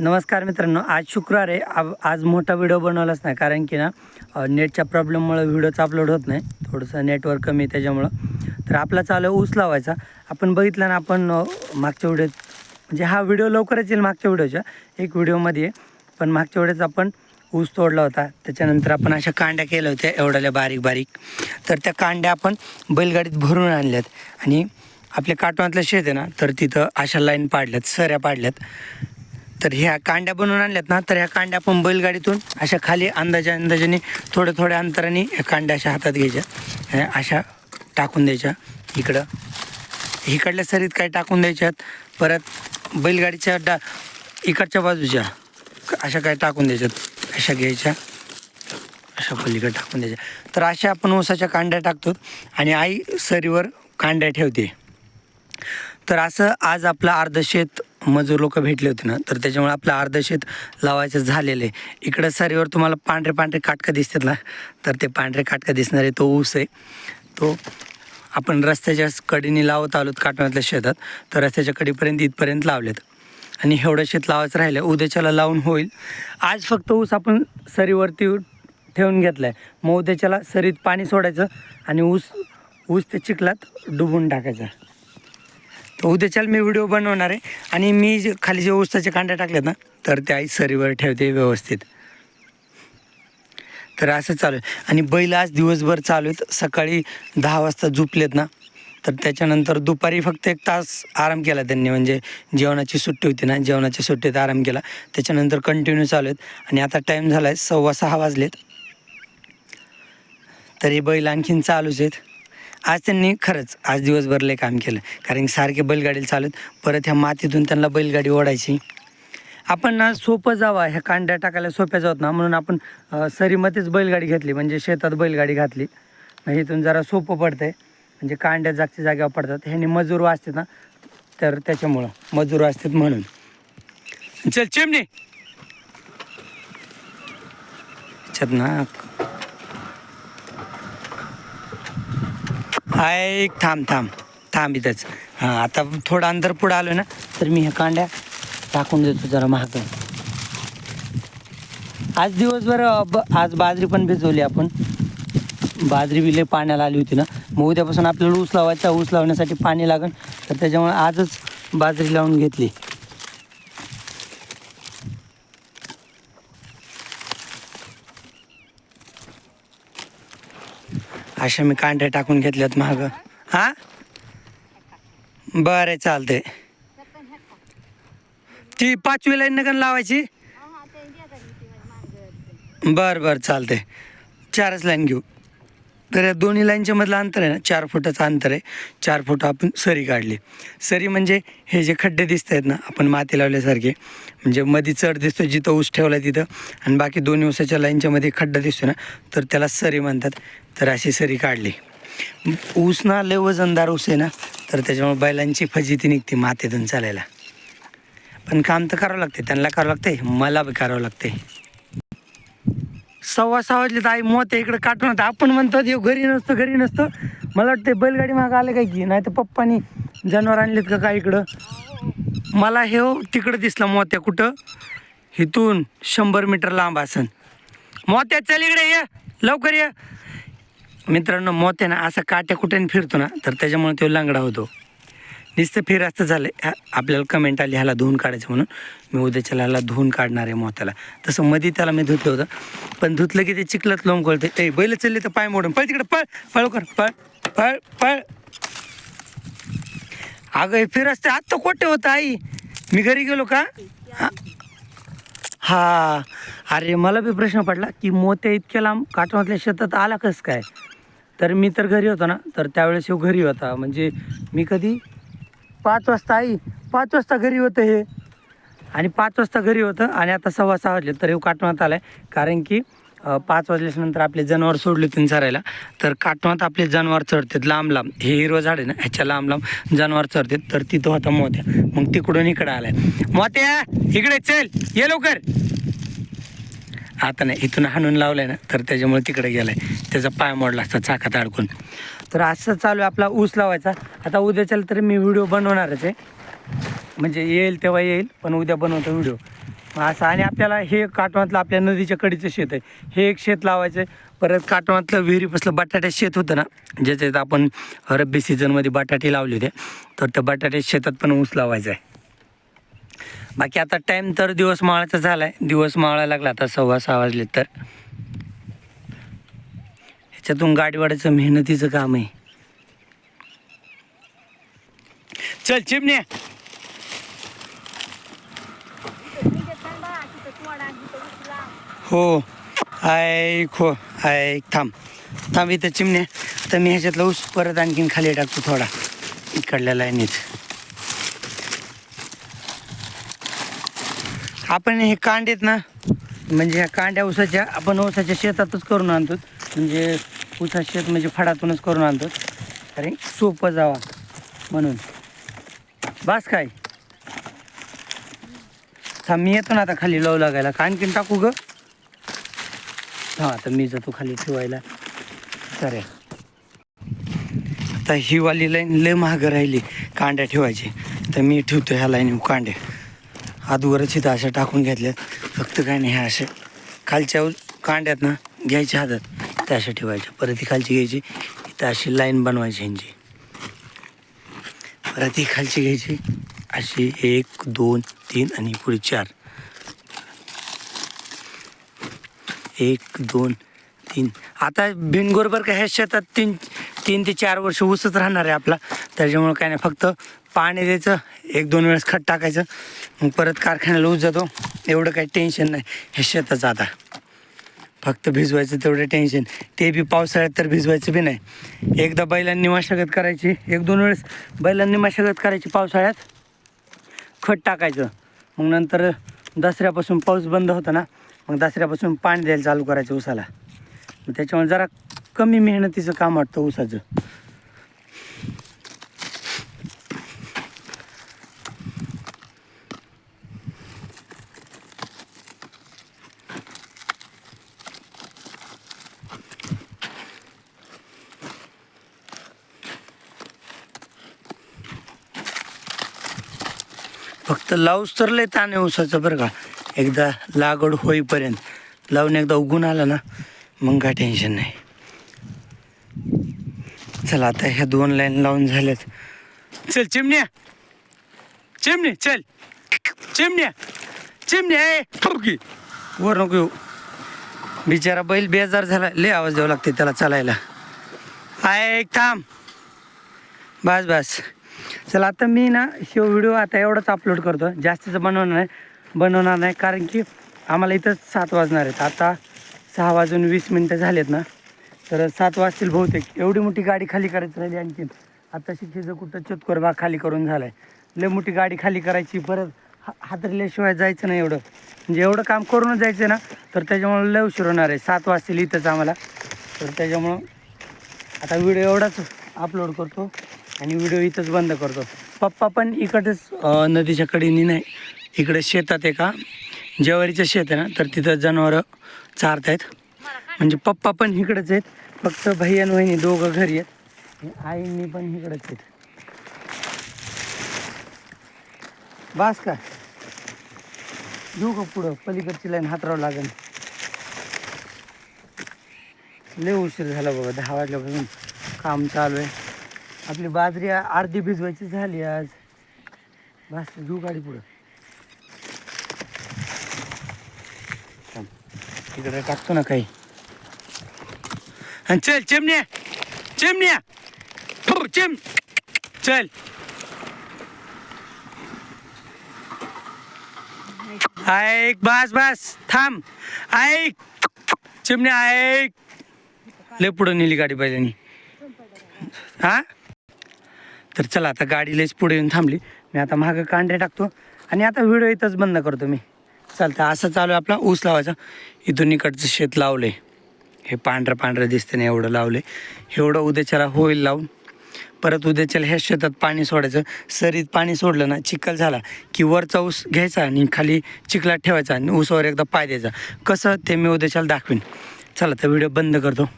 नमस्कार मित्रांनो आज शुक्रवार आहे. आ- आज मोठा व्हिडिओ बनवलाच नाही कारण की ना नेटच्या प्रॉब्लेममुळे व्हिडिओचा अपलोड होत नाही. थोडंसं नेटवर्क कमी आहे त्याच्यामुळं. तर आपला चालू आहे ऊस लावायचा. आपण बघितला ना आपण मागच्या व्हिडिओ म्हणजे हा व्हिडिओ लवकरच येईल मागच्या व्हिडिओच्या. एक व्हिडिओमध्ये आहे. पण मागच्या वेळेस आपण ऊस तोडला होता. त्याच्यानंतर आपण अशा कांड्या केल्या होत्या एवढ्याल्या बारीक बारीक. तर त्या कांड्या आपण बैलगाडीत भरून आणल्यात. आणि आपल्या काटवातलं शेत आहे ना तर तिथं अशा लाईन पाडल्यात सऱ्या पाडल्यात. तर ह्या कांड्या बनवून आणल्यात ना तर ह्या कांड्या आपण बैलगाडीतून अशा खाली अंदाजा अंदाजाने थोड्या थोड्या अंतराने ह्या कांड्या अशा हातात घ्यायच्या. अशा टाकून द्यायच्या इकडं. इकडल्या सरीत काय टाकून द्यायच्यात. परत बैलगाडीच्या डा इकडच्या बाजूच्या अशा काय टाकून द्यायच्यात. अशा घ्यायच्या. अशा पलीकडे टाकून द्यायच्या. तर अशा आपण ऊसाच्या कांड्या टाकतो आणि आई सरीवर कांड्या ठेवते. तर असं आज आपलं अर्धशेत मजूर लोक भेटले होते ना तर त्याच्यामुळे आपलं अर्ध शेत लावायचं झालेलं आहे. इकडं सरीवर तुम्हाला पांढरे पांढरे काटकं दिसतात ना तर ते पांढरे काटकं दिसणारे तो ऊस आहे. तो आपण रस्त्याच्या कडेने लावत आलोत काटण्यातल्या शेतात तर रस्त्याच्या कडेपर्यंत इथपर्यंत लावलेत. आणि एवढं शेत लावायचं राहिलं उद्याच्याला लावून होईल. आज फक्त ऊस आपण सरीवरती ठेवून घेतला आहे मग उद्याच्याला सरीत पाणी सोडायचं आणि ऊस ऊस ते चिखलात डुबून टाकायचा. उद्याच्याला मी व्हिडिओ बनवणार आहे. आणि मी जे खाली जे ऊसाचे कांड्या टाकलेत ना तर ते आई सरीवर ठेवते व्यवस्थित. तर असं चालू आहे. आणि बैल आज दिवसभर चालू आहेत. सकाळी दहा वाजता झोपलेत ना तर त्याच्यानंतर दुपारी फक्त एक तास आराम केला त्यांनी. म्हणजे जेवणाची सुट्टी होती ना जेवणाच्या सुट्टीत आराम केला. त्याच्यानंतर कंटिन्यू चालू आहेत. आणि आता टाईम झाला आहे सव्वा सहा वाजलेत. तरी बैल आणखीन चालूच आहेत. आज त्यांनी खरंच आज दिवसभर लय काम केलं. कारण की सारखे बैलगाडीला चालत परत ह्या मातीतून त्यांना बैलगाडी ओढायची. आपण ना सोपं जावा ह्या कांड्या टाकायला सोप्या जात ना म्हणून आपण सरीमध्येच बैलगाडी घेतली म्हणजे शेतात बैलगाडी घातली. इथून जरा सोपं पडतं आहे म्हणजे कांड्या जागच्या जागेवर पडतात. ह्याने मजूर वाचतात ना तर त्याच्यामुळं मजूर वाचतात म्हणून. चल चिमणी. ना. ऐक थांब थांब. थांब इथंच. हां आता थोडं अंतर पुढं आलो ना तर मी ह्या कांड्या टाकून देतो जरा महाग. आज दिवसभर ब आज बाजरी पण भिजवली आपण. बाजरी बिले पाण्याला आली होती ना. मग उद्यापासून आपल्याला ऊस लावायचा ऊस लावण्यासाठी पाणी लागेल तर त्याच्यामुळे आजच बाजरी लावून घेतली. अशा मी कांड्या टाकून घेतल्यात महाग हा? बरं चालते ती पाचवी लाईन नका लावायची? बरं बरं चालते चारच लाईन घेऊ. तर या दोन्ही लाईनच्या मधलं अंतर आहे ना? चार फुटाचं अंतर आहे. चार फुट आपण सरी काढली. सरी म्हणजे हे जे खड्डे दिसत आहेत ना आपण माती लावल्यासारखे. म्हणजे मध्ये चढ दिसतो जिथं ऊस ठेवला तिथं. आणि बाकी दोन ऊसाच्या लाईनच्या मध्ये खड्डा दिसतो ना तर त्याला सरी म्हणतात. तर अशी सरी काढली. ऊस ना लय वजनदार ऊस आहे ना तर त्याच्यामुळे बैलांची फजिती निघते मातीतून चालायला. पण काम तर करावं लागते त्यांना करावं लागते मला बी करावं लागते सव्वा सहा वाजले तर आई मोत इकडे काटून होता आपण म्हणतो येऊ घरी नसतो घरी नसतो. मला वाटतं बैलगाडी मागं आले काय की? नाही तर पप्पानी जनावर आणलेत का काय इकडं? मला हे हो तिकडं दिसलं मोत्या कुठं? इथून शंभर मीटर लांब असन. मोत्या चल इकडे ये. लवकर ये. मित्रांनो मोत्या ना असा काट्या कुठे फिरतो ना तर त्याच्यामुळे तो लंगडा होतो. नुसतं फिरास्त झालं आपल्याला कमेंट आली ह्याला धुवून काढायचं म्हणून. मी उद्याच्याला ह्याला धुवून काढणार आहे मोत्याला. तसं मध्ये त्याला मी धुतलं होतं. पण धुतलं की ते चिखलात लोंब कळते ए बैल चालले तर पाय मोडून. पळ तिकडे पळ. पळ कर पळ. पळ पळ. अगं हे फिरस्ते आत्ता कोठे होतं आई? मी घरी गेलो का? हा? हा. अरे मला बी प्रश्न पडला की मोत्या इतक्या लांब काटवातल्या शेतात आला कसं काय? तर मी तर घरी होतो ना. तर त्यावेळेस ह्यो घरी होता. म्हणजे मी कधी? पाच वाजता आई. पाच वाजता घरी होतं हे. आणि पाच वाजता घरी होतं आणि आता सव्वा सहा वाजले तर हे काटवात आलं आहे कारण की पाच वाजल्याच्यानंतर आपले जनावर सोडले होते चरायला. तर काटवात आपले जनावर चढतात लांब लांब. हे हिरो झाड आहे ना ह्याच्या लांब लांब जनावर चढतात तर तिथं होता मोत्या. मग तिकडून इकडं आलाय. मोत्या इकडे चल. ये लवकर. आता नाही इथून हाणून लावलंय ना तर त्याच्यामुळे तिकडे गेलाय. त्याचा पाय मोडला असता चाकात अडकून. तर असं चालू आहे आपला ऊस लावायचा. आता उद्याच्याला तरी मी व्हिडिओ बनवणारच आहे. म्हणजे येईल तेव्हा येईल पण उद्या बनवतो व्हिडिओ. असं आणि आपल्याला हे काटवातलं आपल्या नदीच्या कडीचं शेत आहे. हे एक शेत लावायचं आहे परत काटवातलं विहिरीपासलं बटाट्या शेत होतं ना ज्याच्यात आपण रब्बी सीझनमध्ये बटाटे लावले होते. तर त्या बटाट्या शेतात पण ऊस लावायचा आहे. बाकी आता टाईम तर दिवस माळाचा झाला आहे दिवस माळा लागला आता सव्वा सहा वाजले तर. ह्याच्यातून गाडीवाड्याचं मेहनतीचं काम आहे. चल चिमण्या. हो ऐक हो ऐक थांब. थांब इथं चिमणे तर मी ह्याच्यातला ऊस परत आणखीन खाली टाकतो थोडा. इकडल्या लाईनीत. आपण हे कांडेत ना म्हणजे ह्या कांड्या ऊसाच्या आपण ऊसाच्या शेतातच करून आणतो म्हणजे ऊसा शेत म्हणजे फडातूनच करून आणतो अरे सोपं जावा म्हणून. बस काय? थांब मी येतो ना आता खाली लव लागायला. का आणखीन टाकू ग? हां आता मी जातो खाली ठेवायला. चालेल. आता ही वाली लाईन लय महाग राहिली कांड्या ठेवायची. तर मी ठेवतो ह्या लाईन कांड्या. आधवरच इथं अशा टाकून घेतल्यात फक्त काय नाही ह्या अशा. खालच्या कांड्यात ना घ्यायच्या हातात त्या अशा ठेवायच्या. परत ही खालची घ्यायची इथं अशी लाईन बनवायची ह्यांची. परत ही खालची घ्यायची अशी एक दोन तीन आणि पुढे चार. एक दोन तीन. आता बिनगोरबर का ह्या शेतात तीन तीन ते चार वर्ष ऊसच राहणार आहे आपला. त्याच्यामुळं काय नाही फक्त पाणी द्यायचं एक दोन वेळेस खत टाकायचं मग परत कारखान्याला ऊस जातो. एवढं काही टेन्शन नाही हे शेताचं आता. फक्त भिजवायचं तेवढं टेन्शन. ते बी पावसाळ्यात तर भिजवायचं बी नाही. एकदा बैलांनी मशागत करायची एक दोन वेळेस बैलांनी मशागत करायची पावसाळ्यात. खत टाकायचं. मग नंतर दसऱ्यापासून पाऊस बंद होता ना मग दसऱ्यापासून पाणी द्यायला चालू करायचं ऊसाला. मग त्याच्यामुळे जरा कमी मेहनतीचं काम वाटतं ऊसाचं. फक्त लावूस तर लय ताण आहे ऊसाचं बरं का. एकदा लागवड होईपर्यंत लावून एकदा उगून आला ना मग काय टेन्शन नाही. चला आता ह्या दोन लाईन लावून झाल्यात. चल चिमण्या. चिमणी चल. चिमण्या. चिमण्या फुरकी वर नको येऊ. बिचारा बैल बेजार झाला. लय आवाज द्यावा लागते त्याला चालायला. ऐक थांब. बस बस. चला आता मी ना शिव व्हिडिओ आता एवढाच अपलोड करतो. जास्तीचं बनवणार नाही. बनवणार नाही कारण की आम्हाला इथं सात वाजणार आहेत. आता सहा वाजून वीस मिनटं झालेत ना. तर सात वाजतील बहुतेक. एवढी मोठी गाडी खाली करायची राहिली आणखीन. आता शिक्षेचं कुठं चतकोर भाग खाली करून झाला आहे लय मोठी गाडी खाली करायची परत हा हातरल्याशिवाय जायचं नाही एवढं. म्हणजे एवढं काम करूनच जायचं ना. तर त्याच्यामुळं लय उशीर होणार आहे. सात वाजतील इथंच आम्हाला. तर त्याच्यामुळं आता व्हिडिओ एवढाच अपलोड करतो आणि व्हिडिओ इथंच बंद करतो. पप्पा पण इकडंच नदीच्या कडेनी नाही. इकडे शेतात एका ज्वारीचं शेत आहे ना तर तिथं जनावरं चारत आहेत म्हणजे पप्पा पण इकडंच आहेत. फक्त भाई आणि वहिनी दोघं घरी आहेत. आईंनी पण इकडंच आहेत. बास का? घेऊ का पुढं पलीकडची लाईन हातरावं लागेल. लय उशीर झाला बाबा दहा वाजल्यापासून काम चालू आहे. आपली बाजरी अर्धी भिजवायची झाली आज. बास घेऊ गाडी पुढं. थांब. तिकडे टाकतो ना काही. आणि चल चिमण्या. चिमण्या. चिम. चल. ऐक बस बस. थांब. ऐक. चिमण्या ऐक. लय पुढं नेली गाडी पाहिजे हा? तर चला आता गाडी लयच पुढे येऊन थांबली. मी आता मागं कांडे टाकतो. आणि आता व्हिडिओ इथंच बंद करतो मी. चालतं. असं चालू आहे आपला ऊस लावायचा. इथून इकडचं शेत लावले हे पांढरं पांढरं दिसते ना एवढं लावले एवढं उद्याच्याला होईल लावून. परत उद्याच्याला ह्या शेतात पाणी सोडायचं. सरीत पाणी सोडलं ना चिखल झाला की वरचा ऊस घ्यायचा आणि खाली चिखलात ठेवायचा आणि ऊसावर एकदा पाय द्यायचा. कसं ते मी उद्याच्याला दाखवीन. चला तर व्हिडिओ बंद करतो.